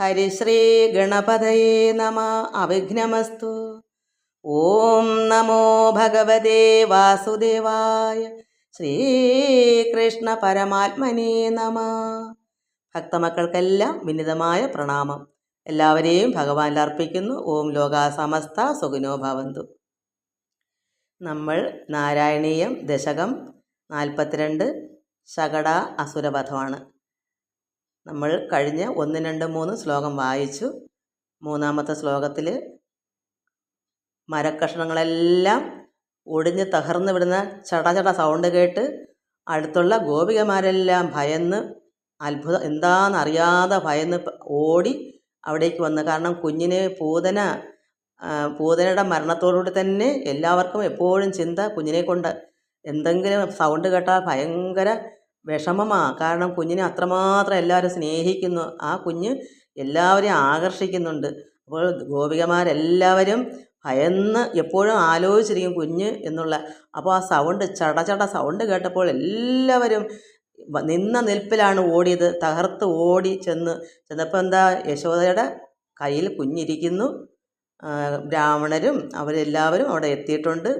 ഹരിശ്രീ ഗണപതയേ നമ അവിഘ്നമസ്തു ഓം നമോ ഭഗവതേ വാസുദേവായ ശ്രീകൃഷ്ണ പരമാത്മനേ നമ ഭക്തമക്കൾക്കെല്ലാം വിനിതമായ പ്രണാമം. എല്ലാവരെയും ഭഗവാനിൽ അർപ്പിക്കുന്നു. ഓം ലോകാസമസ്ത സുഖനോ ഭവന്തു. നമ്മൾ നാരായണീയം ദശകം നാൽപ്പത്തിരണ്ട് ശകട അസുരവധമാണ്. നമ്മൾ കഴിഞ്ഞ ഒന്ന് രണ്ട് മൂന്ന് ശ്ലോകം വായിച്ചു. മൂന്നാമത്തെ ശ്ലോകത്തിൽ മരക്കഷ്ണങ്ങളെല്ലാം ഒടിഞ്ഞ് തകർന്നു വിടുന്ന ചടചട സൗണ്ട് കേട്ട് അടുത്തുള്ള ഗോപികമാരെല്ലാം ഭയന്ന് അത്ഭുതം എന്താണെന്നറിയാതെ ഭയന്ന് ഓടി അവിടേക്ക് വന്നു. കാരണം കുഞ്ഞിന് പൂതന പൂതനയുടെ മരണത്തോടുകൂടി തന്നെ എല്ലാവർക്കും എപ്പോഴും ചിന്ത കുഞ്ഞിനെ കൊണ്ട്. എന്തെങ്കിലും സൗണ്ട് കേട്ടാൽ ഭയങ്കര വിഷമമാണ് കാരണം കുഞ്ഞിനെ അത്രമാത്രം എല്ലാവരും സ്നേഹിക്കുന്നു. ആ കുഞ്ഞ് എല്ലാവരെയും ആകർഷിക്കുന്നുണ്ട്. അപ്പോൾ ഗോപികമാരെല്ലാവരും ഭയന്ന് എപ്പോഴും ആലോചിച്ചിരിക്കും കുഞ്ഞ് എന്നുള്ള. അപ്പോൾ ആ സൗണ്ട് ചടചട സൗണ്ട് കേട്ടപ്പോൾ എല്ലാവരും നിന്ന നിൽപ്പിലാണ് ഓടിയത്. തകർത്ത് ഓടി ചെന്ന്. ചെന്നപ്പോൾ എന്താ യശോദയുടെ കയ്യിൽ കുഞ്ഞിരിക്കുന്നു. ബ്രാഹ്മണരും അവരെല്ലാവരും അവിടെ എത്തിയിട്ടുണ്ട്.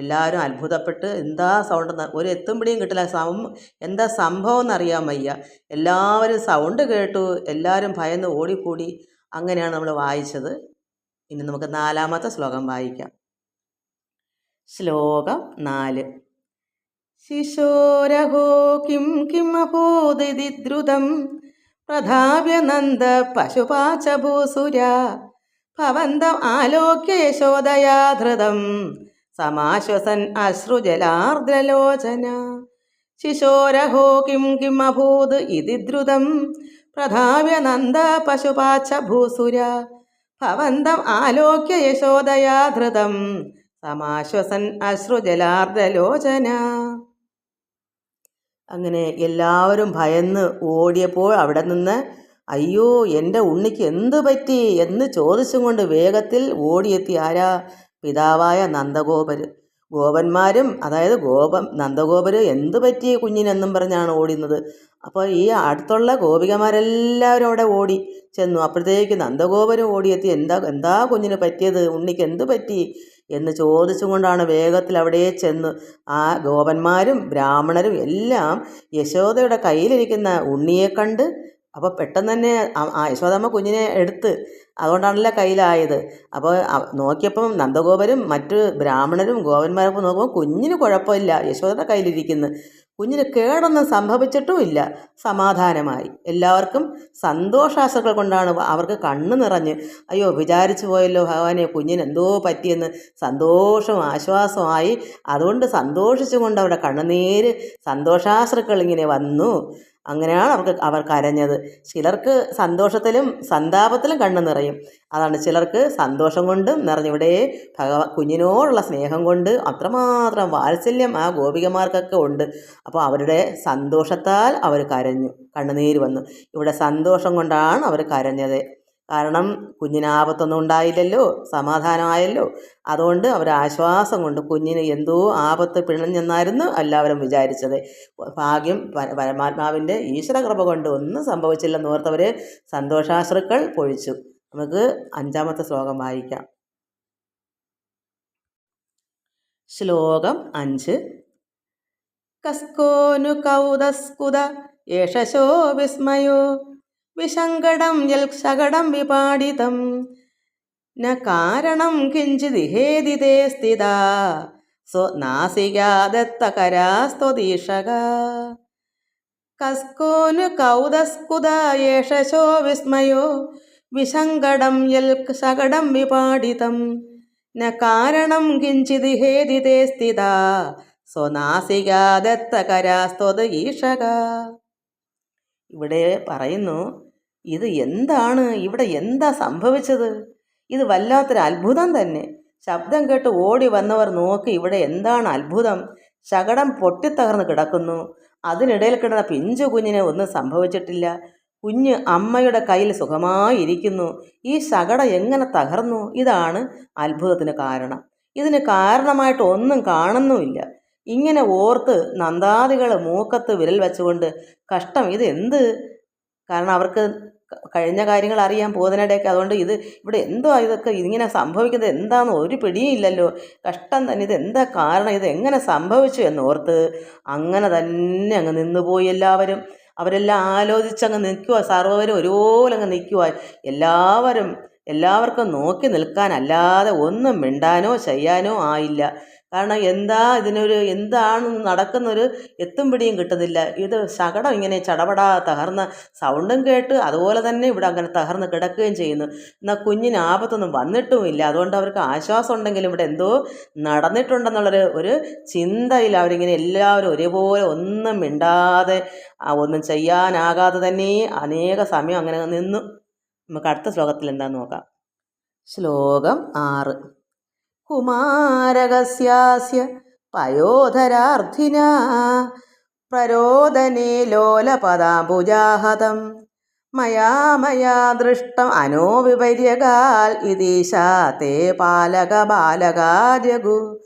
എല്ലാവരും അത്ഭുതപ്പെട്ട് എന്താ സൗണ്ട് ഒരു എത്തും കിട്ടില്ല. സം എന്താ സംഭവം എന്നറിയാൻ വയ്യ. എല്ലാവരും സൗണ്ട് കേട്ടു. എല്ലാവരും ഭയന്ന് ഓടിക്കൂടി. അങ്ങനെയാണ് നമ്മൾ വായിച്ചത്. ഇനി നമുക്ക് നാലാമത്തെ ശ്ലോകം വായിക്കാം. ശ്ലോകം നാല്. ശിശോരഹോ കിം കിം അപോദിതി ദ്രുതം. പ്രധാവ്യ നന്ദ പശുപാച ഭൂസുര ഭവന്തം ആലോക്യ സമാശ്വസൻ അശ്രുജലാർദ്രലോചന. ശിശോരഹോ കിം കിം അഭൂത് ഇതി ദ്രുതം പ്രധാവ്യ നന്ദ പശുപാച്ച ഭൂസുര. ഭവന്തം ആലോക്യ യശോദയാ ധൃതം. സമാശ്വസൻ അശ്രുജലാർദ്രലോചന. അങ്ങനെ എല്ലാവരും ഭയന്ന് ഓടിയപ്പോൾ അവിടെ നിന്ന് അയ്യോ എന്റെ ഉണ്ണിക്ക് എന്ത് പറ്റി? എന്ന് ചോദിച്ചും കൊണ്ട് വേഗത്തിൽ ഓടിയെത്തി ആരാ? പിതാവായ നന്ദഗോപര്. ഗോപന്മാരും അതായത് ഗോപം നന്ദഗോപര് എന്ത് പറ്റി കുഞ്ഞിനെന്നും പറഞ്ഞാണ് ഓടുന്നത്. അപ്പോൾ ഈ അടുത്തുള്ള ഗോപികമാരെല്ലാവരും അവിടെ ഓടി ചെന്നു. അപ്പോഴത്തേക്ക് നന്ദഗോപരും ഓടിയെത്തി. എന്താ എന്താ കുഞ്ഞിന് പറ്റിയത്? ഉണ്ണിക്ക് എന്ത് പറ്റി? എന്ന് ചോദിച്ചുകൊണ്ടാണ് വേഗത്തിൽ അവിടെ ചെന്ന് ആ ഗോപന്മാരും ബ്രാഹ്മണരും എല്ലാം യശോദയുടെ കയ്യിലിരിക്കുന്ന ഉണ്ണിയെ കണ്ട് അപ്പോൾ പെട്ടെന്ന് തന്നെ യശോദമ്മ കുഞ്ഞിനെ എടുത്ത് അതുകൊണ്ടാണല്ലോ കയ്യിലായത്. അപ്പോൾ നോക്കിയപ്പം നന്ദഗോപരും മറ്റ് ബ്രാഹ്മണരും ഗോപന്മാരൊക്കെ നോക്കുമ്പോൾ കുഞ്ഞിന് കുഴപ്പമില്ല. യശോദയുടെ കയ്യിലിരിക്കുന്നു. കുഞ്ഞിന് കേടൊന്നും സംഭവിച്ചിട്ടുമില്ല. സമാധാനമായി. എല്ലാവർക്കും സന്തോഷാശ്രകൾ കൊണ്ടാണ് അവർക്ക് കണ്ണു നിറഞ്ഞ് അയ്യോ വിചാരിച്ചു പോയല്ലോ ഭഗവാനെ കുഞ്ഞിന് എന്തോ പറ്റിയെന്ന്. സന്തോഷവും ആശ്വാസമായി. അതുകൊണ്ട് സന്തോഷിച്ചുകൊണ്ട് അവരുടെ കണ്ണുനീര് സന്തോഷാശ്രുക്കൾ ഇങ്ങനെ വന്നു. അങ്ങനെയാണ് അവർക്ക് അവർ കരഞ്ഞത്. ചിലർക്ക് സന്തോഷത്തിലും സന്താപത്തിലും കണ്ണു നിറയും. അതാണ് ചിലർക്ക് സന്തോഷം കൊണ്ടും നിറഞ്ഞിവിടെ ഭഗവാ കുഞ്ഞിനോടുള്ള സ്നേഹം കൊണ്ട് അത്രമാത്രം വാത്സല്യം ആ ഗോപികമാർക്കൊക്കെ ഉണ്ട്. അപ്പോൾ അവരുടെ സന്തോഷത്താൽ അവർ കരഞ്ഞു കണ്ണുനീര് വന്നു. ഇവിടെ സന്തോഷം കൊണ്ടാണ് അവർ കരഞ്ഞത്. കാരണം കുഞ്ഞിന് ആപത്തൊന്നും ഉണ്ടായില്ലല്ലോ സമാധാനമായല്ലോ. അതുകൊണ്ട് അവർ ആശ്വാസം കൊണ്ട് കുഞ്ഞിന് എന്തോ ആപത്ത് പിണഞ്ഞെന്നായിരുന്നു എല്ലാവരും വിചാരിച്ചത്. ഭാഗ്യം പര- പരമാത്മാവിന്റെ ഈശ്വരകൃപ കൊണ്ട് ഒന്നും സംഭവിച്ചില്ലെന്ന് ഓർത്തവർ സന്തോഷാശ്രുക്കൾ പൊഴിച്ചു. നമുക്ക് അഞ്ചാമത്തെ ശ്ലോകം വായിക്കാം. ശ്ലോകം അഞ്ച്. കസ്കോനു കൗതസ്കുത യേഷശോ വിസ്മയോ വിസങ്കടം യൽക്ഷകടം വിപാടിതം. ന കാരണം കിഞ്ചിദിഹേദിതേ സ്ഥിത. സ്വനാസികാദത്തകരാസ്തുതീഷക കസ്കോനു കൗതസ്കുത യേഷശോ വിസ്മയോ. വിസങ്കടം യൽക്ഷകടം വിപാടിതം. ന കാരണം കിഞ്ചിദിഹേദിതേ സ്ഥിത. സ്വനാസികാദത്തകരാസ്ത്വത് ഈഷക ഇവിടെ പറയുന്നു ഇത് എന്താണ്? ഇവിടെ എന്താ സംഭവിച്ചത്? ഇത് വല്ലാത്തൊരു അത്ഭുതം തന്നെ. ശബ്ദം കേട്ട് ഓടി വന്നവർ നോക്കി ഇവിടെ എന്താണ് അത്ഭുതം? ശകടം പൊട്ടിത്തകർന്ന് കിടക്കുന്നു. അതിനിടയിൽ കിടന്ന പിഞ്ചു കുഞ്ഞിന് ഒന്നും സംഭവിച്ചിട്ടില്ല. കുഞ്ഞ് അമ്മയുടെ കയ്യിൽ സുഖമായി ഇരിക്കുന്നു. ഈ ശകട എങ്ങനെ തകർന്നു? ഇതാണ് അത്ഭുതത്തിന് കാരണം. ഇതിന് കാരണമായിട്ട് ഒന്നും കാണുന്നുമില്ല. ഇങ്ങനെ ഓർത്ത് നന്ദാദികൾ മൂക്കത്ത് വിരൽ വെച്ചുകൊണ്ട് കഷ്ടം ഇത് എന്ത്? കാരണം അവർക്ക് കഴിഞ്ഞ കാര്യങ്ങൾ അറിയാൻ പോകുന്നതിനിടയൊക്കെ അതുകൊണ്ട് ഇത് ഇവിടെ എന്തോ ഇതൊക്കെ ഇങ്ങനെ സംഭവിക്കുന്നത്? എന്താണെന്ന് ഒരു പിടിയും ഇല്ലല്ലോ. കഷ്ടം തന്നെ ഇത് എന്താ കാരണം? ഇത് എങ്ങനെ സംഭവിച്ചു എന്ന് ഓർത്ത് അങ്ങനെ തന്നെ അങ്ങ് നിന്നുപോയി എല്ലാവരും. അവരെല്ലാം ആലോചിച്ചങ്ങ് നിൽക്കുക സർവവരും ഒരുപോലെ അങ്ങ് നിൽക്കുക എല്ലാവരും എല്ലാവർക്കും നോക്കി നിൽക്കാനല്ലാതെ ഒന്നും മിണ്ടാനോ ചെയ്യാനോ ആയില്ല. കാരണം എന്താ ഇതിനൊരു എന്താണ് നടക്കുന്നൊരു എത്തും പിടിയും കിട്ടുന്നില്ല. ഇത് ശകടം ഇങ്ങനെ ചടപടാ തകർന്ന സൗണ്ടും കേട്ട് അതുപോലെ തന്നെ ഇവിടെ അങ്ങനെ തകർന്ന് കിടക്കുകയും ചെയ്യുന്നു. എന്നാൽ കുഞ്ഞിന് ആപത്തൊന്നും വന്നിട്ടുമില്ല. അതുകൊണ്ട് അവർക്ക് ആശ്വാസം ഉണ്ടെങ്കിലും ഇവിടെ എന്തോ നടന്നിട്ടുണ്ടെന്നുള്ളൊരു ഒരു ചിന്തയിൽ അവരിങ്ങനെ എല്ലാവരും ഒരേപോലെ ഒന്നും മിണ്ടാതെ ഒന്നും ചെയ്യാനാകാതെ തന്നെ അനേക സമയം അങ്ങനെ നിന്നു. നമുക്ക് അടുത്ത ശ്ലോകത്തിൽ എന്താന്ന് നോക്കാം. ശ്ലോകം ആറ്. കുമാരകസ്യാസ്യ പയോധരാർത്ഥിന പ്രരോദനേ ലോലപദാംബുജാഹതം. മയാ മയാ ദൃഷ്ടം അനോവിപര്യകാൽ ഇതീശാ തേ പാലക ബാലകാ ജഗു.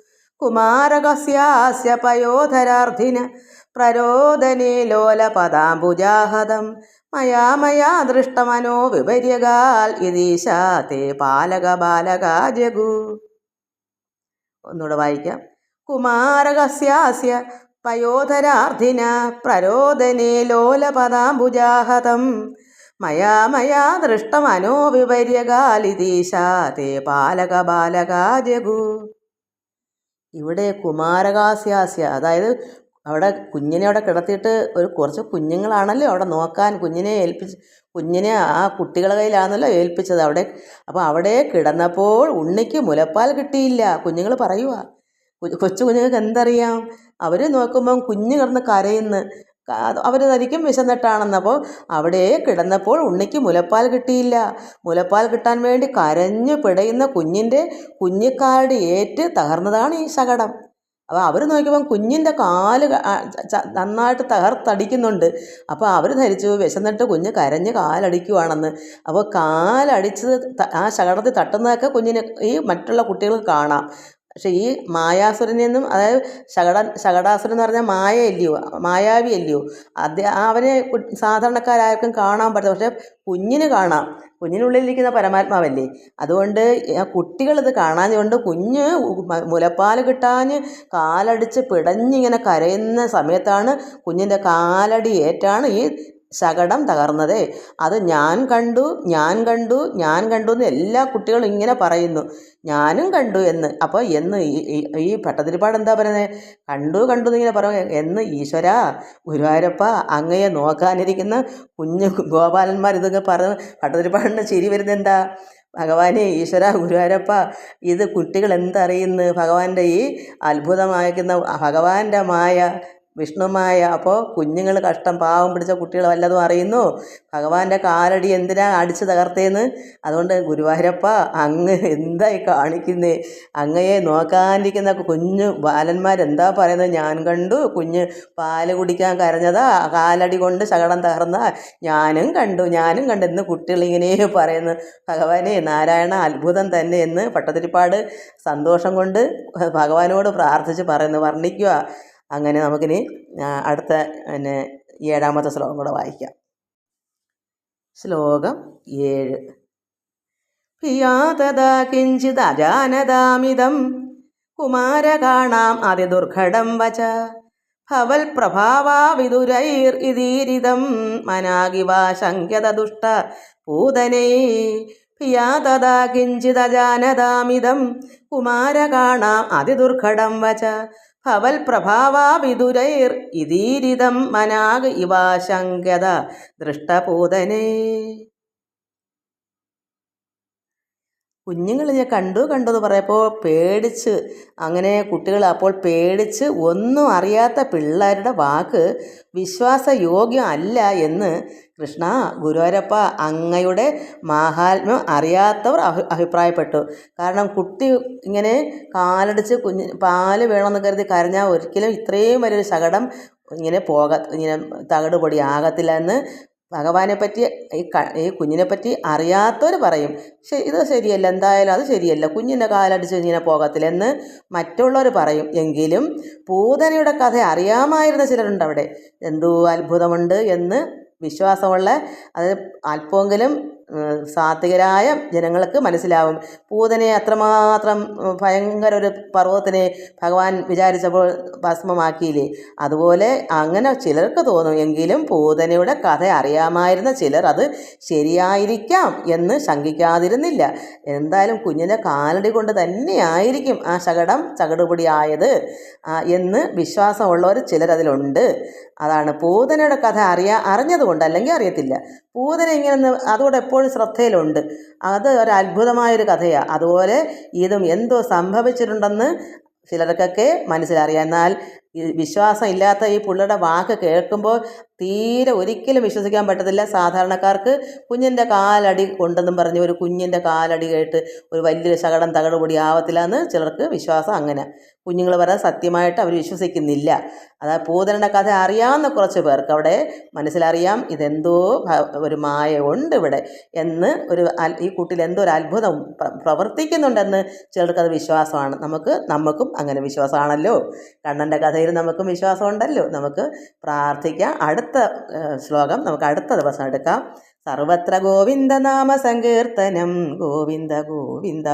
കുമാരകസ്യാസ്യ പയോധരാർത്ഥിന പ്രരോദനേ ലോലപദാംബുജാഹതം. മയാ മയാ ദൃഷ്ടമനോ വിപര്യകാൽ ഇതീശാ പാലക ബാലകാ ജഗു. ഒന്നുകൂടെ വായിക്കാം. കുമാരകസ്യാസ്യ പയോധരാർദ്ധിന പ്രരോദനേ ലോലപദാംബുജാഹതം. മയാ മയാ ദൃഷ്ടമനോ വിപര്യകാലിതീശാ തേ ബാലകാജഗു ഇവിടെ കുമാരകാസ്യാസ്യ അതായത് അവിടെ കുഞ്ഞിനെ അവിടെ കിടത്തിയിട്ട് ഒരു കുറച്ച് കുഞ്ഞുങ്ങളാണല്ലോ അവിടെ നോക്കാൻ കുഞ്ഞിനെ ഏൽപ്പിച്ച് കുഞ്ഞിനെ ആ കുട്ടികളുടെ കയ്യിലാണല്ലോ ഏൽപ്പിച്ചത് അവിടെ. അപ്പോൾ അവിടെ കിടന്നപ്പോൾ ഉണ്ണിക്ക് മുലപ്പാൽ കിട്ടിയില്ല. കുഞ്ഞുങ്ങൾ പറയുക കൊച്ചു കുഞ്ഞുങ്ങൾക്ക് എന്തറിയാം? അവർ നോക്കുമ്പം കുഞ്ഞ് കിടന്ന് കരയുന്നു. അവർ ധരിക്കും വിശന്നിട്ടാണെന്നപ്പോൾ അവിടെ കിടന്നപ്പോൾ ഉണ്ണിക്ക് മുലപ്പാൽ കിട്ടിയില്ല. മുലപ്പാൽ കിട്ടാൻ വേണ്ടി കരഞ്ഞു പിടയുന്ന കുഞ്ഞിന്റെ കുഞ്ഞിക്കാരുടെ ഏറ്റ് തകർന്നതാണ് ഈ ശകടം. അപ്പോൾ അവർ നോക്കിയപ്പം കുഞ്ഞിന്റെ കാൽ നന്നായിട്ട് തകർത്തടിക്കുന്നുണ്ട്. അപ്പോൾ അവർ ധരിച്ചു വിശന്നിട്ട് കുഞ്ഞ് കരഞ്ഞ് കാലടിക്കുവാണെന്ന്. അപ്പോൾ കാലടിച്ച് ആ ശകടത്തിൽ തട്ടുന്നതൊക്കെ കുഞ്ഞിന് ഈ മറ്റുള്ള കുട്ടികൾക്ക് കാണാം. പക്ഷേ ഈ മായാസുരനെന്നും അതായത് ശകട ശകടാസുരൻ എന്ന് പറഞ്ഞാൽ മായ അല്ലയോ മായാവി അല്ലയോ അത് അവനെ സാധാരണക്കാരായിരിക്കും കാണാൻ പറ്റില്ല. പക്ഷെ കുഞ്ഞിന് കാണാം. കുഞ്ഞിനുള്ളിലിരിക്കുന്ന പരമാത്മാവല്ലേ. അതുകൊണ്ട് കുട്ടികളിത് കാണാഞ്ഞുകൊണ്ട് കുഞ്ഞ് മുലപ്പാൽ കിട്ടാന് കാലടിച്ച് പിടഞ്ഞിങ്ങനെ കരയുന്ന സമയത്താണ് കുഞ്ഞിന്റെ കാലടി ഏറ്റാണ് ഈ ശകടം തകർന്നത്. അത് ഞാൻ കണ്ടു ഞാൻ കണ്ടു ഞാൻ കണ്ടു എന്ന് എല്ലാ കുട്ടികളും ഇങ്ങനെ പറയുന്നു. ഞാനും കണ്ടു എന്ന്. അപ്പോൾ എന്ന് ഈ- ഈ- ഭട്ടതിരിപ്പാട് എന്താ പറയുന്നത് കണ്ടു കണ്ടു എന്നിങ്ങനെ പറയും എന്ന് ഈശ്വര ഗുരുവായൂരപ്പ അങ്ങയെ നോക്കാനിരിക്കുന്ന കുഞ്ഞു ഗോപാലന്മാർ ഇതൊക്കെ പറഞ്ഞ് ഭട്ടതിരിപ്പാടിന് ചിരി വരുന്നത് എന്താ? ഭഗവാനെ ഈശ്വര ഗുരുവായൂരപ്പ ഇത് കുട്ടികൾ എന്തറിയുന്നു? ഭഗവാന്റെ ഈ അത്ഭുതമായിരിക്കുന്ന ഭഗവാന്റെ മായ വിഷ്ണുമായ അപ്പോൾ കുഞ്ഞുങ്ങൾ കഷ്ടം പാവം പിടിച്ച കുട്ടികൾ വല്ലതും അറിയുന്നു? ഭഗവാന്റെ കാലടി എന്തിനാ അടിച്ച് തകർത്തേന്ന്? അതുകൊണ്ട് ഗുരുവായൂരപ്പ അങ്ങ് എന്തായി കാണിക്കുന്നേ? അങ്ങയെ നോക്കാനിരിക്കുന്ന കുഞ്ഞു ബാലന്മാരെന്താ പറയുന്നത്? ഞാൻ കണ്ടു കുഞ്ഞ് പാൽ കുടിക്കാൻ കരഞ്ഞതാ കാലടി കൊണ്ട് ശകടം തകർന്ന ഞാനും കണ്ടു ഞാനും കണ്ടു. എന്ന് കുട്ടികൾ ഇങ്ങനെ പറയുന്നു ഭഗവാനെ നാരായണ അത്ഭുതം തന്നെ എന്ന്. പട്ടത്തിരിപ്പാട് സന്തോഷം കൊണ്ട് ഭഗവാനോട് പ്രാർത്ഥിച്ച് പറയുന്നു വർണിക്കുക. അങ്ങനെ നമുക്കിനി അടുത്ത പിന്നെ ഏഴാമത്തെ ശ്ലോകം കൂടെ വായിക്കാം. ശ്ലോകം ഏഴ്. ഭിയാതദാ കിഞ്ചിത് അജാനതാമിതം കുമാരകാണാം അതിദുർഘടം വച ഭവൽ പ്രഭാവാ വിദുരൈർ ഇതീരിതം മനാകിവാ ശങ്ക്യത ദുഷ്ട പൂതനേ. ഭിയാതദാ കിഞ്ചിതജാനതാമിതം കുമാരകാണാം അതിദുർഘടം വച ഭവൽ പ്രഭാവാ വിദുരൈർ ഇതീരിതം മനാഗ് ഇവാശങ്കത ദൃഷ്ടപൂതനേ. കുഞ്ഞുങ്ങൾ ഞാൻ കണ്ടു കണ്ടു എന്ന് പറയപ്പോൾ പേടിച്ച് അങ്ങനെ കുട്ടികൾ അപ്പോൾ പേടിച്ച് ഒന്നും അറിയാത്ത പിള്ളേരുടെ വാക്ക് വിശ്വാസയോഗ്യം അല്ല എന്ന് കൃഷ്ണ ഗുരുവായൂരപ്പ അങ്ങയുടെ മാഹാത്മ്യം അറിയാത്തവർ അഭി അഭിപ്രായപ്പെട്ടു. കാരണം കുട്ടി ഇങ്ങനെ കാലടിച്ച് കുഞ്ഞ് പാൽ വേണമെന്ന് കരുതി കരഞ്ഞാൽ ഒരിക്കലും ഇത്രയും വലിയൊരു ശകടം ഇങ്ങനെ പോക ഇങ്ങനെ തകട് പൊടി ആകത്തില്ല എന്ന് ഭഗവാനെ പറ്റി ഈ ക ഈ കുഞ്ഞിനെ പറ്റി അറിയാത്തവർ പറയും. ശരി ഇത് ശരിയല്ല എന്തായാലും അത് ശരിയല്ല. കുഞ്ഞിന്റെ കാലടിച്ച് ഇങ്ങനെ പോകത്തില്ലെന്ന് മറ്റുള്ളവർ പറയും. എങ്കിലും പൂതനയുടെ കഥ അറിയാമായിരുന്ന ചിലരുണ്ട് അവിടെ എന്തോ അത്ഭുതമുണ്ട് എന്ന് വിശ്വാസമുള്ള അത് അല്പമെങ്കിലും സാത്വികരായ ജനങ്ങൾക്ക് മനസ്സിലാവും. പൂതനെ അത്രമാത്രം ഭയങ്കര ഒരു പർവതത്തിനെ ഭഗവാൻ വിചാരിച്ചപ്പോൾ ഭസ്മമാക്കിയില്ലേ? അതുപോലെ അങ്ങനെ ചിലർക്ക് തോന്നും. എങ്കിലും പൂതനയുടെ കഥ അറിയാമായിരുന്ന ചിലർ അത് ശരിയായിരിക്കാം എന്ന് ശങ്കിക്കാതിരുന്നില്ല. എന്തായാലും കുഞ്ഞിന്റെ കാലടി കൊണ്ട് തന്നെയായിരിക്കും ആ ശകടം ചകടുപൊടിയായത് എന്ന് വിശ്വാസമുള്ളവർ ചിലരതിലുണ്ട് അതാണ്. പൂതനയുടെ കഥ അറിയാ അറിഞ്ഞതുകൊണ്ട് അല്ലെങ്കിൽ അറിയത്തില്ല. പൂതന ഇങ്ങനെ അതുകൂടെ എപ്പോഴും ശ്രദ്ധയിലുണ്ട്. അത് ഒരു അത്ഭുതമായൊരു കഥയാണ് അതുപോലെ ഇതും എന്തോ സംഭവിച്ചിട്ടുണ്ടെന്ന് ചിലർക്കൊക്കെ മനസ്സിലറിയാം. എന്നാൽ വിശ്വാസം ഇല്ലാത്ത ഈ പുള്ളിയുടെ വാക്ക് കേൾക്കുമ്പോൾ തീരെ ഒരിക്കലും വിശ്വസിക്കാൻ പറ്റത്തില്ല. സാധാരണക്കാർക്ക് കുഞ്ഞിന്റെ കാലടി കൊണ്ടെന്നും പറഞ്ഞ് ഒരു കുഞ്ഞിന്റെ കാലടി കേട്ട് ഒരു വലിയൊരു ശകടം തകടുപൊടി ആവത്തില്ല എന്ന് ചിലർക്ക് വിശ്വാസം അങ്ങനെ. കുഞ്ഞുങ്ങൾ പറയാൻ സത്യമായിട്ട് അവർ വിശ്വസിക്കുന്നില്ല. അതായത് പൂതനയുടെ കഥ അറിയാവുന്ന കുറച്ച് പേർക്ക് അവിടെ മനസ്സിലറിയാം ഇതെന്തോ ഒരു മായ ഉണ്ട് ഇവിടെ എന്ന് ഒരു ഈ കുട്ടിയിൽ എന്തോ ഒരു അത്ഭുതം പ്രവർത്തിക്കുന്നുണ്ടെന്ന് ചിലർക്ക് വിശ്വാസമാണ്. നമുക്ക് നമുക്കും അങ്ങനെ വിശ്വാസമാണല്ലോ. കണ്ണന്റെ കഥയിൽ നമുക്കും വിശ്വാസമുണ്ടല്ലോ. നമുക്ക് പ്രാർത്ഥിക്കാം. അടുത്ത ഏഹ്, ശ്ലോകം നമുക്ക് അടുത്ത ദിവസം എടുക്കാം. സർവത്ര ഗോവിന്ദ നാമ സങ്കീർത്തനം. ഗോവിന്ദ ഗോവിന്ദ.